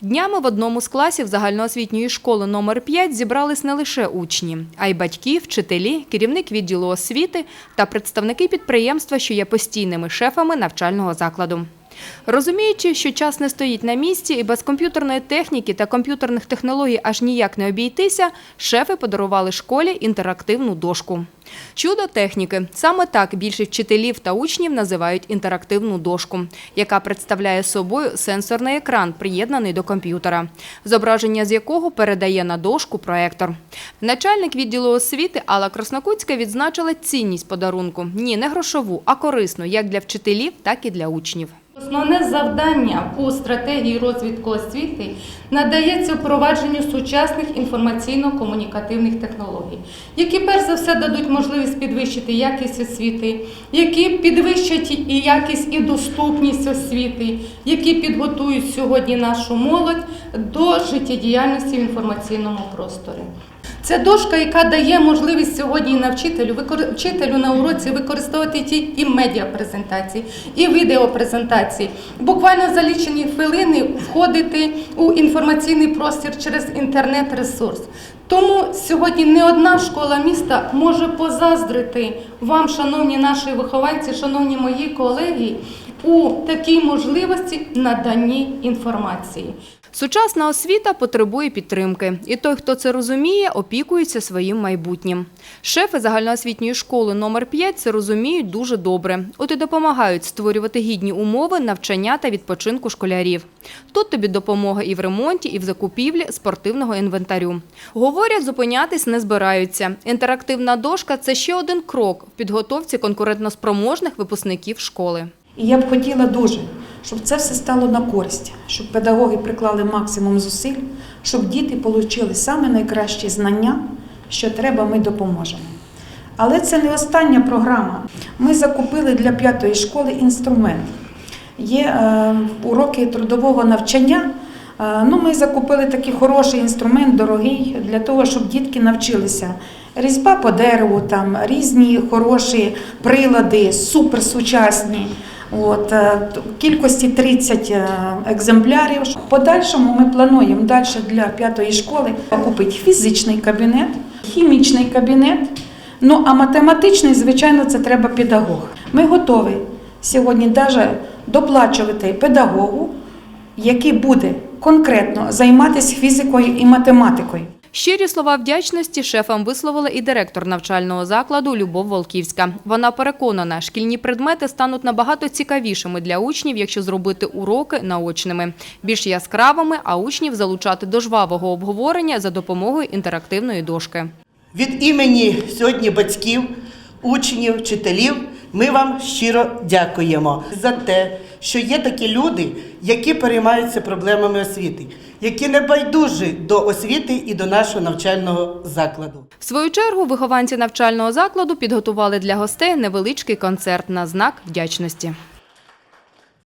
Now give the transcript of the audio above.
Днями в одному з класів загальноосвітньої школи номер 5 зібрались не лише учні, а й батьки, вчителі, керівник відділу освіти та представники підприємства, що є постійними шефами навчального закладу. Розуміючи, що час не стоїть на місці і без комп'ютерної техніки та комп'ютерних технологій аж ніяк не обійтися, шефи подарували школі інтерактивну дошку. Чудо техніки. Саме так більшість вчителів та учнів називають інтерактивну дошку, яка представляє собою сенсорний екран, приєднаний до комп'ютера, зображення з якого передає на дошку проектор. Начальник відділу освіти Алла Краснокутська відзначила цінність подарунку. Ні, не грошову, а корисну як для вчителів, так і для учнів. Основне завдання у стратегії розвитку освіти надається впровадженню сучасних інформаційно-комунікативних технологій, які перш за все дадуть можливість підвищити якість освіти, які підвищать і якість і доступність освіти, які підготують сьогодні нашу молодь до життєдіяльності в інформаційному просторі. Це дошка, яка дає можливість сьогодні на вчителю, вчителю на уроці використовувати ті і медіапрезентації, і відеопрезентації. Буквально за лічені хвилини входити у інформаційний простір через інтернет-ресурс. Тому сьогодні не одна школа міста може позаздрити вам, шановні наші вихованці, шановні мої колеги, у такій можливості наданні інформації. Сучасна освіта потребує підтримки, і той, хто це розуміє, опікується своїм майбутнім. Шефи загальноосвітньої школи номер 5 це розуміють дуже добре. От і допомагають створювати гідні умови навчання та відпочинку школярів. Тут тобі допомога і в ремонті, і в закупівлі спортивного інвентарю. Говорять, зупинятись не збираються. Інтерактивна дошка це ще один крок в підготовці конкурентноспроможних випускників школи. І я б хотіла дуже, щоб це все стало на користь, щоб педагоги приклали максимум зусиль, щоб діти отримали саме найкращі знання, що треба, ми допоможемо. Але це не остання програма. Ми закупили для п'ятої школи інструмент. Є е, уроки трудового навчання. Е, ну, ми закупили такий хороший інструмент, дорогий, для того, щоб дітки навчилися. Різьба по дереву, там різні хороші прилади, суперсучасні. От, е, кількості 30 е, екземплярів. В подальшому ми плануємо далі для п'ятої школи купити фізичний кабінет, хімічний кабінет. Ну а математичний, звичайно, це треба педагог. Ми готові сьогодні навіть доплачувати педагогу, який буде конкретно займатися фізикою і математикою. Щирі слова вдячності шефам висловила і директор навчального закладу Любов Волківська. Вона переконана, шкільні предмети стануть набагато цікавішими для учнів, якщо зробити уроки наочними, більш яскравими, а учнів залучати до жвавого обговорення за допомогою інтерактивної дошки. Від імені сьогодні батьків, учнів, вчителів ми вам щиро дякуємо за те, що є такі люди, які переймаються проблемами освіти, які не байдужі до освіти і до нашого навчального закладу. В свою чергу вихованці навчального закладу підготували для гостей невеличкий концерт на знак вдячності.